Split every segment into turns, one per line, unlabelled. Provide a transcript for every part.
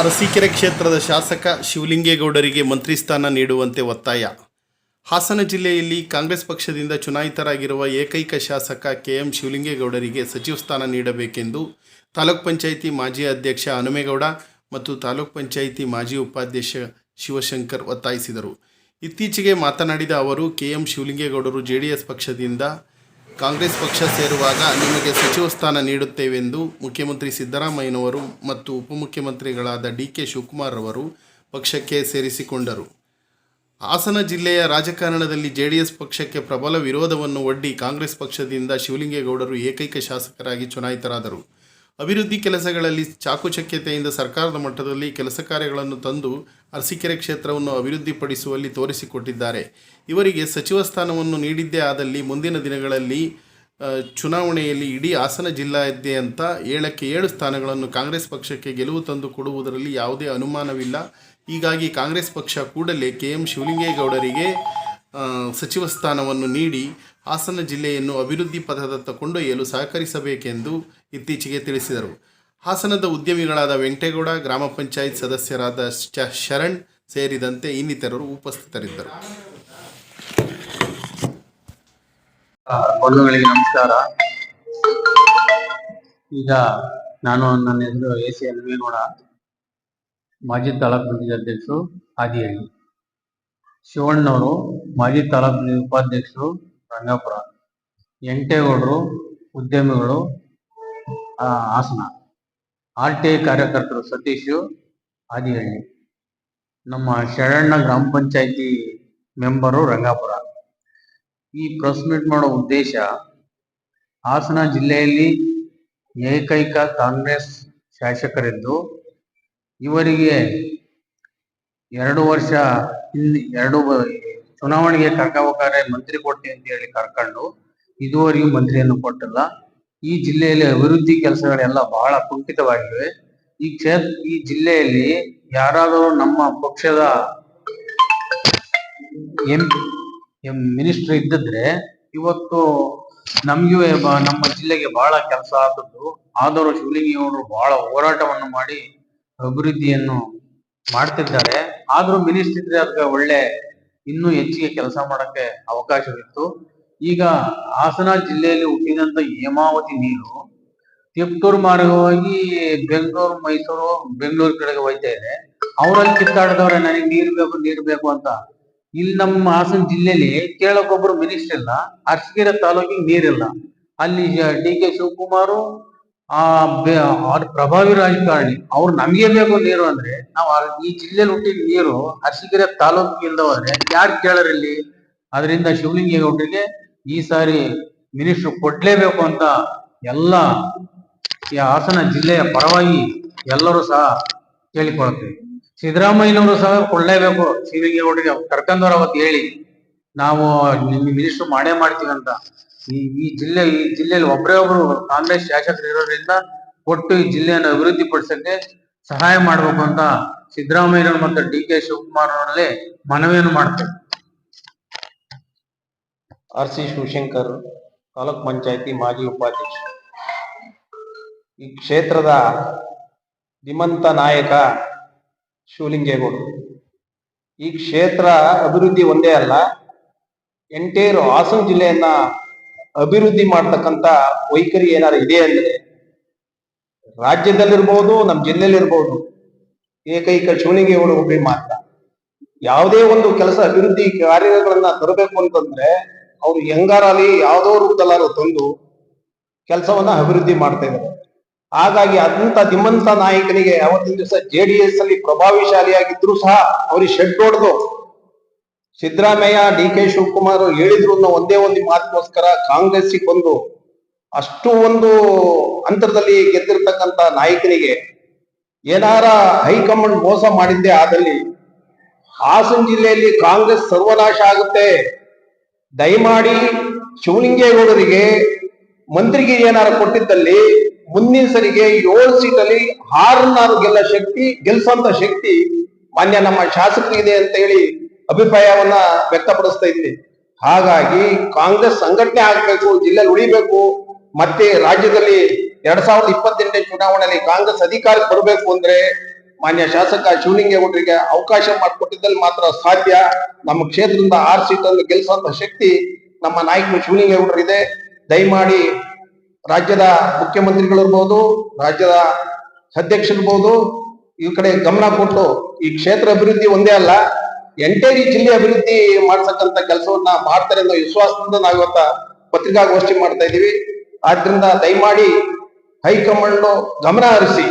ಅರಸೀಕೆರೆ ಕ್ಷೇತ್ರದ ಶಾಸಕ ಶಿವಲಿಂಗೇಗೌಡರಿಗೆ ಮಂತ್ರಿ ಸ್ಥಾನ ನೀಡುವಂತೆ ಒತ್ತಾಯ. ಹಾಸನ ಜಿಲ್ಲೆಯಲ್ಲಿ ಕಾಂಗ್ರೆಸ್ ಪಕ್ಷದಿಂದ ಚುನಾಯಿತರಾಗಿರುವ ಏಕೈಕ ಶಾಸಕ ಕೆ ಎಂ ಶಿವಲಿಂಗೇಗೌಡರಿಗೆ ಸಚಿವ ಸ್ಥಾನ ನೀಡಬೇಕೆಂದು ತಾಲೂಕ್ ಪಂಚಾಯಿತಿ ಮಾಜಿ ಅಧ್ಯಕ್ಷ ಹನುಮೇಗೌಡ ಮತ್ತು ತಾಲೂಕ್ ಪಂಚಾಯಿತಿ ಮಾಜಿ ಉಪಾಧ್ಯಕ್ಷ ಶಿವಶಂಕರ್ ಒತ್ತಾಯಿಸಿದರು. ಇತ್ತೀಚೆಗೆ ಮಾತನಾಡಿದ ಅವರು ಕೆ ಎಂ ಶಿವಲಿಂಗೇಗೌಡರು ಜೆ ಡಿ ಎಸ್ ಪಕ್ಷದಿಂದ ಕಾಂಗ್ರೆಸ್ ಪಕ್ಷ ಸೇರುವಾಗ ನಿಮಗೆ ಸಚಿವ ಸ್ಥಾನ ನೀಡುತ್ತೇವೆಂದು ಮುಖ್ಯಮಂತ್ರಿ ಸಿದ್ದರಾಮಯ್ಯನವರು ಮತ್ತು ಉಪಮುಖ್ಯಮಂತ್ರಿಗಳಾದ ಡಿ ಕೆ ಶಿವಕುಮಾರ್ ಅವರು ಪಕ್ಷಕ್ಕೆ ಸೇರಿಸಿಕೊಂಡರು. ಹಾಸನ ಜಿಲ್ಲೆಯ ರಾಜಕಾರಣದಲ್ಲಿ ಜೆಡಿಎಸ್ ಪಕ್ಷಕ್ಕೆ ಪ್ರಬಲ ವಿರೋಧವನ್ನು ಒಡ್ಡಿ ಕಾಂಗ್ರೆಸ್ ಪಕ್ಷದಿಂದ ಶಿವಲಿಂಗೇಗೌಡರು ಏಕೈಕ ಶಾಸಕರಾಗಿ ಚುನಾಯಿತರಾದರು. ಅಭಿವೃದ್ಧಿ ಕೆಲಸಗಳಲ್ಲಿ ಚಾಕುಚಕ್ಯತೆಯಿಂದ ಸರ್ಕಾರದ ಮಟ್ಟದಲ್ಲಿ ಕೆಲಸ ಕಾರ್ಯಗಳನ್ನು ತಂದು ಅರಸೀಕೆರೆ ಕ್ಷೇತ್ರವನ್ನು ಅಭಿವೃದ್ಧಿಪಡಿಸುವಲ್ಲಿ ತೋರಿಸಿಕೊಟ್ಟಿದ್ದಾರೆ. ಇವರಿಗೆ ಸಚಿವ ಸ್ಥಾನವನ್ನು ನೀಡಿದ್ದೇ ಆದಲ್ಲಿ ಮುಂದಿನ ದಿನಗಳಲ್ಲಿ ಚುನಾವಣೆಯಲ್ಲಿ ಇಡೀ ಹಾಸನ ಜಿಲ್ಲಾದ್ಯಂತ ಏಳಕ್ಕೆ ಏಳು ಸ್ಥಾನಗಳನ್ನು ಕಾಂಗ್ರೆಸ್ ಪಕ್ಷಕ್ಕೆ ಗೆಲುವು ತಂದು ಕೊಡುವುದರಲ್ಲಿ ಯಾವುದೇ ಅನುಮಾನವಿಲ್ಲ. ಹೀಗಾಗಿ ಕಾಂಗ್ರೆಸ್ ಪಕ್ಷ ಕೂಡಲೇ ಕೆ ಎಂ ಶಿವಲಿಂಗೇಗೌಡರಿಗೆ ಸಚಿವ ಸ್ಥಾನವನ್ನು ನೀಡಿ ಹಾಸನ ಜಿಲ್ಲೆಯನ್ನು ಅಭಿವೃದ್ಧಿ ಪಥದತ್ತ ಕೊಂಡೊಯ್ಯಲು ಸಹಕರಿಸಬೇಕೆಂದು ಇತ್ತೀಚೆಗೆ ತಿಳಿಸಿದರು. ಹಾಸನದ ಉದ್ಯಮಿಗಳಾದ ವೆಂಕಟೇಗೌಡ, ಗ್ರಾಮ ಪಂಚಾಯತ್ ಸದಸ್ಯರಾದ ಶರಣ್ ಸೇರಿದಂತೆ ಇನ್ನಿತರರು ಉಪಸ್ಥಿತರಿದ್ದರು.
ಬಂಧುಗಳಿಗೆ ನಮಸ್ಕಾರ. ಈಗ ನಾನು ನನ್ನ ಹೆಸರು ಎ ಸಿ ಹನುಮೇಗೌಡ, ಮಾಜಿ ತಾಲೂಕು ಪಂಚಾಯತ್ ಅಧ್ಯಕ್ಷರು ಆದಿಹಳ್ಳಿ ಶಿವಣ್ಣವರು ಮಾಜಿ ತಾಲೂಕು ಉಪಾಧ್ಯಕ್ಷರು ರಂಗಾಪುರ ಎಂಟೇಗೌಡರು ಉದ್ಯಮಿಗಳು ಹಾಸನ. ಆರ್ ಟಿ ಐ ಕಾರ್ಯಕರ್ತರು ಸತೀಶು, ಆದಿಹಳ್ಳಿ. ನಮ್ಮ ಶರಣ್ಣ ಗ್ರಾಮ ಪಂಚಾಯತಿ ಮೆಂಬರು ರಂಗಾಪುರ. ಈ ಪ್ರೆಸ್ ಮೀಟ್ ಮಾಡೋ ಉದ್ದೇಶ ಹಾಸನ ಜಿಲ್ಲೆಯಲ್ಲಿ ಏಕೈಕ ಕಾಂಗ್ರೆಸ್ ಶಾಸಕರಿದ್ದು, ಇವರಿಗೆ ಎರಡು ವರ್ಷ ಹಿಂದೆ, ಎರಡು ಚುನಾವಣೆಗೆ ಹೋಗಾರೆ ಮಂತ್ರಿ ಕೊಡ್ತೀನಿ ಅಂತ ಹೇಳಿ ಕರ್ಕೊಂಡು ಇದುವರೆಗೂ ಮಂತ್ರಿಯನ್ನು ಕೊಟ್ಟಿಲ್ಲ. ಈ ಜಿಲ್ಲೆಯಲ್ಲಿ ಅಭಿವೃದ್ಧಿ ಕೆಲಸಗಳೆಲ್ಲ ಬಹಳ ಕುಂಠಿತವಾಗಿವೆ. ಈ ಕ್ಷೇತ್ರ ಈ ಜಿಲ್ಲೆಯಲ್ಲಿ ಯಾರಾದರೂ ನಮ್ಮ ಪಕ್ಷದ ಎಂ ಮಿನಿಸ್ಟರ್ ಇದ್ದಿದ್ರೆ ಇವತ್ತು ನಮಗೂ ನಮ್ಮ ಜಿಲ್ಲೆಗೆ ಬಹಳ ಕೆಲಸ ಆದದ್ದು. ಆದರೂ ಶಿವಲಿಂಗಿಯವರು ಬಹಳ ಹೋರಾಟವನ್ನು ಮಾಡಿ ಅಭಿವೃದ್ಧಿಯನ್ನು ಮಾಡ್ತಿದ್ದಾರೆ. ಆದ್ರೂ ಮಿನಿಸ್ಟರ್ ಇದ್ರೆ ಅದಕ್ಕೆ ಒಳ್ಳೆ ಇನ್ನೂ ಹೆಚ್ಚಿಗೆ ಕೆಲಸ ಮಾಡಕ್ಕೆ ಅವಕಾಶವಿತ್ತು. ಈಗ ಹಾಸನ ಜಿಲ್ಲೆಯಲ್ಲಿ ಹುಟ್ಟಿದಂತ ಹೇಮಾವತಿ ನೀರು ತಿಪ್ಟೂರು ಮಾರ್ಗವಾಗಿ ಬೆಂಗಳೂರು, ಮೈಸೂರು, ಬೆಂಗಳೂರು ಕಡೆಗೆ ಹೋಯ್ತಾ ಇದೆ. ಅವರಲ್ಲಿ ಕಿತ್ತಾಡಿದವ್ರೆ ನನಗೆ ನೀರು ಬೇಕು ನೀರು ಬೇಕು ಅಂತ. ಇಲ್ಲಿ ನಮ್ಮ ಹಾಸನ ಜಿಲ್ಲೆಯಲ್ಲಿ ಕೇಳಕ್ಕೊಬ್ರು ಮಿನಿಸ್ಟರ್ ಇಲ್ಲ, ಅರಸೀಕೆರೆ ತಾಲೂಕಿಗೆ ನೀರಿಲ್ಲ. ಅಲ್ಲಿ ಡಿ ಕೆ ಶಿವಕುಮಾರು ಆ ಅವ್ರ ಪ್ರಭಾವಿ ರಾಜಕಾರಣಿ, ಅವ್ರು ನಮ್ಗೆ ಬೇಕು ನೀರು ಅಂದ್ರೆ, ನಾವು ಈ ಜಿಲ್ಲೆಲಿ ಹುಟ್ಟಿದ ನೀರು ಅರಸೀಕೆರೆ ಇಲ್ದ ಹೋದ್ರೆ ಯಾರು ಕೇಳರಿಲ್ಲಿ ಅದರಿಂದ ಶಿವಲಿಂಗೇಗೌಡರಿಗೆ ಈ ಸಾರಿ ಮಿನಿಸ್ಟರ್ ಕೊಡ್ಲೇಬೇಕು ಅಂತ ಎಲ್ಲ ಈ ಹಾಸನ ಜಿಲ್ಲೆಯ ಪರವಾಗಿ ಎಲ್ಲರೂ ಸಹ ಕೇಳಿಕೊಳ್ತೇವೆ ಸಿದ್ದರಾಮಯ್ಯನವರು ಸಹ ಕೊಡ್ಲೇಬೇಕು, ಶಿವಲಿಂಗೇಗೌಡರಿಗೆ ಕರ್ಕೊಂಡವ್ರು ಅವತ್ತು ಹೇಳಿ, ನಾವು ನಿಮ್ಮ ಮಿನಿಸ್ಟರ್ ಮಾಡೇ ಮಾಡ್ತೀವಿ ಅಂತ. ಈ ಈ ಜಿಲ್ಲೆ, ಈ ಜಿಲ್ಲೆಯಲ್ಲಿ ಒಬ್ಬರೇ ಒಬ್ರು ಕಾಂಗ್ರೆಸ್ ಶಾಸಕರು ಇರೋದ್ರಿಂದ ಒಟ್ಟು ಈ ಜಿಲ್ಲೆಯನ್ನು ಅಭಿವೃದ್ಧಿ ಪಡಿಸಕ್ಕೆ ಸಹಾಯ ಮಾಡ್ಬೇಕು ಅಂತ ಸಿದ್ದರಾಮಯ್ಯ ಮತ್ತು ಡಿ ಕೆ ಶಿವಕುಮಾರ್ ಅವರಲ್ಲಿ ಮನವಿಯನ್ನು ಮಾಡ್ತೇವೆ
ಆರ್ ಸಿ ಶಿವಶಂಕರ್, ತಾಲೂಕ್ ಪಂಚಾಯತಿ ಮಾಜಿ ಉಪಾಧ್ಯಕ್ಷ. ಈ ಕ್ಷೇತ್ರದ ಧೀಮಂತ ನಾಯಕ ಶಿವಲಿಂಗೇಗೌಡರು ಈ ಕ್ಷೇತ್ರ ಅಭಿವೃದ್ಧಿ ಒಂದೇ ಅಲ್ಲ, ಎಂಟೇರು ಹಾಸನ ಜಿಲ್ಲೆಯನ್ನ ಅಭಿವೃದ್ಧಿ ಮಾಡ್ತಕ್ಕಂತ ವೈಖರಿ ಏನಾರು ಇದೆ ಅಂದ್ರೆ ರಾಜ್ಯದಲ್ಲಿರ್ಬೋದು ನಮ್ಮ ಜಿಲ್ಲೆಯಲ್ಲಿರ್ಬೋದು, ಏಕೈಕ ಶಿವಣಿಗೆ ಒಬ್ಬರಿ ಮಾತ್ರ. ಯಾವುದೇ ಒಂದು ಕೆಲಸ ಅಭಿವೃದ್ಧಿ ಕಾರ್ಯಗಳನ್ನ ತರಬೇಕು ಅಂತಂದ್ರೆ ಅವ್ರು ಹೆಂಗಾರಲ್ಲಿ ಯಾವುದೋ ರೂಪದಲ್ಲಾರು ತಂದು ಕೆಲಸವನ್ನ ಅಭಿವೃದ್ಧಿ ಮಾಡ್ತಾ ಇದ್ದಾರೆ ಹಾಗಾಗಿ ಅಂತ ದಿಮ್ಮಂತ ನಾಯಕನಿಗೆ ಅವತ್ತಿನ ದಿವಸ ಜೆ ಡಿ ಎಸ್ ಅಲ್ಲಿ ಪ್ರಭಾವಿಶಾಲಿಯಾಗಿದ್ರು ಸಹ ಅವ್ರಿಗೆ ಶೆಡ್ ಹೊಡೆದು ಸಿದ್ದರಾಮಯ್ಯ, ಡಿ ಕೆ ಶಿವಕುಮಾರ್ ಹೇಳಿದ್ರು ಅನ್ನೋ ಒಂದೇ ಒಂದು ಮಾತಿಗೋಸ್ಕರ ಕಾಂಗ್ರೆಸ್ಸಿಗೆ ಬಂದು ಅಷ್ಟು ಒಂದು ಅಂತರದಲ್ಲಿ ಗೆದ್ದಿರ್ತಕ್ಕಂಥ ನಾಯಕರಿಗೆ ಏನಾರ ಹೈಕಮಾಂಡ್ ಮೋಸ ಮಾಡಿದ್ದೆ ಆದಲ್ಲಿ ಹಾಸನ ಜಿಲ್ಲೆಯಲ್ಲಿ ಕಾಂಗ್ರೆಸ್ ಸರ್ವನಾಶ ಆಗುತ್ತೆ. ದಯಮಾಡಿ ಶಿವಲಿಂಗೇಗೌಡರಿಗೆ ಮಂತ್ರಿಗೆ ಏನಾರ ಕೊಟ್ಟಿದ್ದಲ್ಲಿ ಮುಂದಿನ ಸರಿಗೆ ಏಳು ಸೀಟಲ್ಲಿ ಆರನ್ನಾರು ಗೆಲ್ಲ ಶಕ್ತಿ ಗೆಲ್ಸಂತ ಶಕ್ತಿ ಮಾನ್ಯ ನಮ್ಮ ಶಾಸಕರಿಗಿದೆ ಅಂತ ಹೇಳಿ ಅಭಿಪ್ರಾಯವನ್ನ ವ್ಯಕ್ತಪಡಿಸ್ತಾ ಇದ್ದೀನಿ. ಹಾಗಾಗಿ ಕಾಂಗ್ರೆಸ್ ಸಂಘಟನೆ ಆಗ್ಬೇಕು ಜಿಲ್ಲೆಯಲ್ಲಿ ಉಳಿಬೇಕು, ಮತ್ತೆ ರಾಜ್ಯದಲ್ಲಿ ಎರಡ್ ಸಾವಿರದ ಇಪ್ಪತ್ತೆಂಟನೇ ಚುನಾವಣೆಯಲ್ಲಿ ಕಾಂಗ್ರೆಸ್ ಅಧಿಕಾರಕ್ಕೆ ಬರಬೇಕು ಅಂದ್ರೆ ಮಾನ್ಯ ಶಾಸಕ ಶಿವಲಿಂಗೇಗೌಡರಿಗೆ ಅವಕಾಶ ಮಾಡಿಕೊಟ್ಟಿದ್ದಲ್ಲಿ ಮಾತ್ರ ಸಾಧ್ಯ. ನಮ್ಮ ಕ್ಷೇತ್ರದಿಂದ ಆರ್ ಸೀಟನ್ನು ಗೆಲ್ಲಿಸುವಂತ ಶಕ್ತಿ ನಮ್ಮ ನಾಯಕರು ಶಿವಲಿಂಗೇಗೌಡರಿದೆ ದಯಮಾಡಿ ರಾಜ್ಯದ ಮುಖ್ಯಮಂತ್ರಿಗಳಿರ್ಬೋದು ರಾಜ್ಯದ ಅಧ್ಯಕ್ಷರಿರ್ಬೋದು, ಈ ಕಡೆ ಗಮನ ಕೊಟ್ಟು ಈ ಕ್ಷೇತ್ರ ಅಭಿವೃದ್ಧಿ ಒಂದೇ ಅಲ್ಲ ಎಂಟೇರಿ ಜಿಲ್ಲೆ ಅಭಿವೃದ್ಧಿ ಮಾಡ್ಸಕ್ಕಂತ ಕೆಲಸವನ್ನ ಮಾಡ್ತಾರೆ ಅನ್ನೋ ವಿಶ್ವಾಸದಿಂದ ನಾವಿವತ್ತ ಪತ್ರಿಕಾಗೋಷ್ಠಿ ಮಾಡ್ತಾ ಇದ್ದೀವಿ. ಆದ್ರಿಂದ ದಯಮಾಡಿ ಹೈಕಮಾಂಡ್ ಗಮನ ಹರಿಸಿ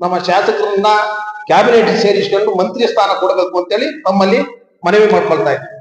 ನಮ್ಮ ಶಾಸಕರನ್ನ ಕ್ಯಾಬಿನೆಟ್ ಸೇರಿಸಿಕೊಂಡು ಮಂತ್ರಿ ಸ್ಥಾನ ಕೊಡಬೇಕು ಅಂತೇಳಿ ತಮ್ಮಲ್ಲಿ ಮನವಿ ಮಾಡ್ಕೊಳ್ತಾ ಇದ್ದೀವಿ